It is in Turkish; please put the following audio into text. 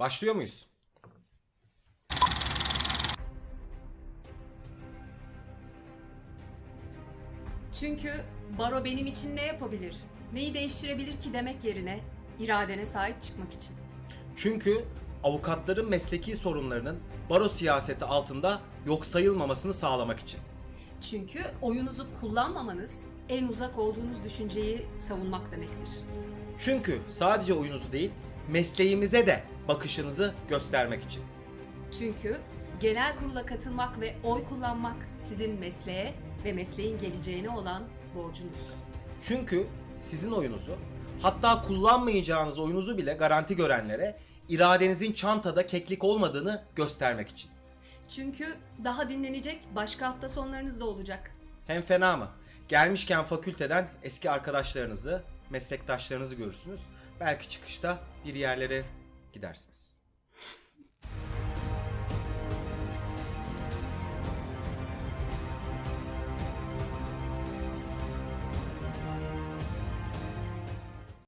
Başlıyor muyuz? Çünkü baro benim için ne yapabilir? Neyi değiştirebilir ki demek yerine iradene sahip çıkmak için. Çünkü avukatların mesleki sorunlarının baro siyaseti altında yok sayılmamasını sağlamak için. Çünkü oyunuzu kullanmamanız en uzak olduğunuz düşünceyi savunmak demektir. Çünkü sadece oyunuzu değil, mesleğimize de bakışınızı göstermek için. Çünkü genel kurula katılmak ve oy kullanmak sizin mesleğe ve mesleğin geleceğine olan borcunuz. Çünkü sizin oyunuzu, hatta kullanmayacağınız oyunuzu bile garanti görenlere iradenizin çantada keklik olmadığını göstermek için. Çünkü daha dinlenecek başka hafta sonlarınız da olacak. Hem fena mı? Gelmişken fakülteden eski arkadaşlarınızı, meslektaşlarınızı görürsünüz. Belki çıkışta bir yerlere gidersiniz.